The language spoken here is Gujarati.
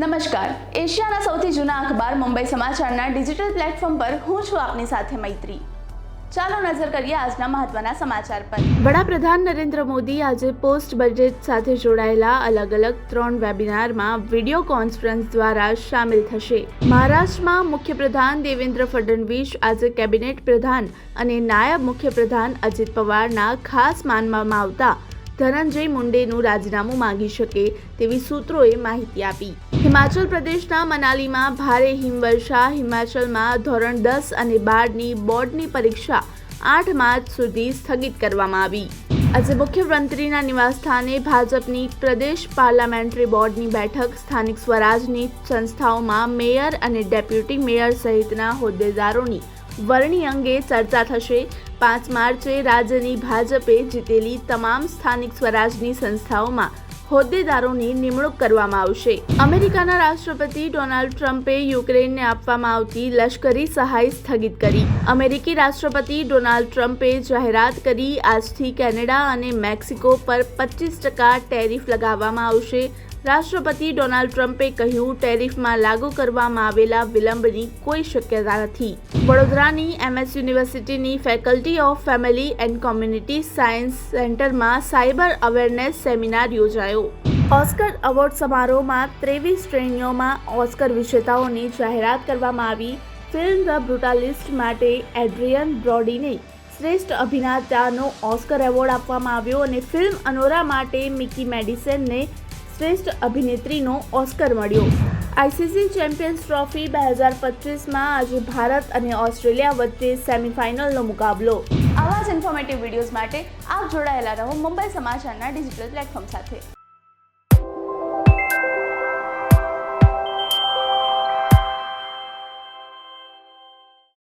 નમસ્કાર. એશિયાના સૌથી જૂના અખબાર મુંબઈ સમાચારના ડિજિટલ પ્લેટફોર્મ પર હું છું આપની સાથે મૈત્રી. ચાલો નજર કરીએ આજના મહત્વના સમાચાર પર. વડાપ્રધાન નરેન્દ્ર મોદી આજે પોસ્ટ બજેટ સાથે જોડાયેલા અલગ અલગ ત્રણ વેબિનારમાં વીડિયો કોન્ફરન્સ દ્વારા સામેલ થશે. મહારાષ્ટ્રમાં મુખ્યપ્રધાન દેવેન્દ્ર ફડણવીસ, આજે કેબિનેટ પ્રધાન અને નાયબ મુખ્યપ્રધાન અજીત પવારના ખાસ માનવામાં આવતા ધનંજય મુંડેનું રાજીનામું માંગી શકે તેવી સૂત્રોએ માહિતી આપી. હિમાચલ પ્રદેશના મનાલીમાં ભારે હિમવર્ષા, હિમાચલમાં ધોરણ દસ અને બારની બોર્ડની પરીક્ષા આઠ માર્ચ સુધી સ્થગિત કરવામાં આવી. આજે મુખ્યમંત્રીના નિવાસસ્થાને ભાજપની પ્રદેશ પાર્લામેન્ટરી બોર્ડની બેઠક. સ્થાનિક સ્વરાજની સંસ્થાઓમાં મેયર અને ડેપ્યુટી મેયર સહિતના હોદ્દેદારોની વરણી અંગે ચર્ચા થશે. પાંચ માર્ચે રાજ્યની ભાજપે જીતેલી તમામ સ્થાનિક સ્વરાજની સંસ્થાઓમાં હોદ્દેદારોની નિમણૂક કરવામાં આવશે. અમેરિકાના રાષ્ટ્રપતિ ડોનાલ્ડ ટ્રમ્પે યુક્રેનને આપવામાં આવતી લશ્કરી સહાય સ્થગિત કરી. અમેરિકી રાષ્ટ્રપતિ ડોનાલ્ડ ટ્રમ્પે જાહેરાત કરી, આજથી કેનેડા અને મેક્સિકો પર પચીસ ટકા ટેરિફ લગાવવામાં આવશે. રાષ્ટ્રપતિ ડોનાલ્ડ ટ્રમ્પે કહ્યું, ટેરિફમાં લાગુ કરવામાં આવેલા વિલંબની કોઈ શક્યતા નથી. વડોદરાની એમએસ યુનિવર્સિટીની faculty of family and community science સેન્ટરમાં સાયબર અવેરનેસ સેમિનાર યોજાયો. ઓસ્કર એવોર્ડ સમારોહમાં ત્રેવીસ શ્રેણીઓમાં ઓસ્કર વિજેતાઓની જાહેરાત કરવામાં આવી. ફિલ્મ ધ બ્રુટાલિસ્ટ માટે એડ્રિયન બ્રોડીને શ્રેષ્ઠ અભિનેતાનો ઓસ્કર એવોર્ડ આપવામાં આવ્યો અને ફિલ્મ અનોરા માટે મિકી મેડિસનને શ્રેષ્ઠ અભિનેત્રીનો ઓસ્કર મળ્યો. આઈસીસી ચેમ્પિયન્સ ટ્રોફી બે હજાર પચીસમાં આજે ભારત અને ઓસ્ટ્રેલિયા વચ્ચે સેમીફાઇનલનો મુકાબલો. આવા જ ઇન્ફોર્મેટિવ વિડીયોઝ માટે આપ જોડાયેલા રહો મુંબઈ સમાચારના ડિજિટલ પ્લેટફોર્મ સાથે.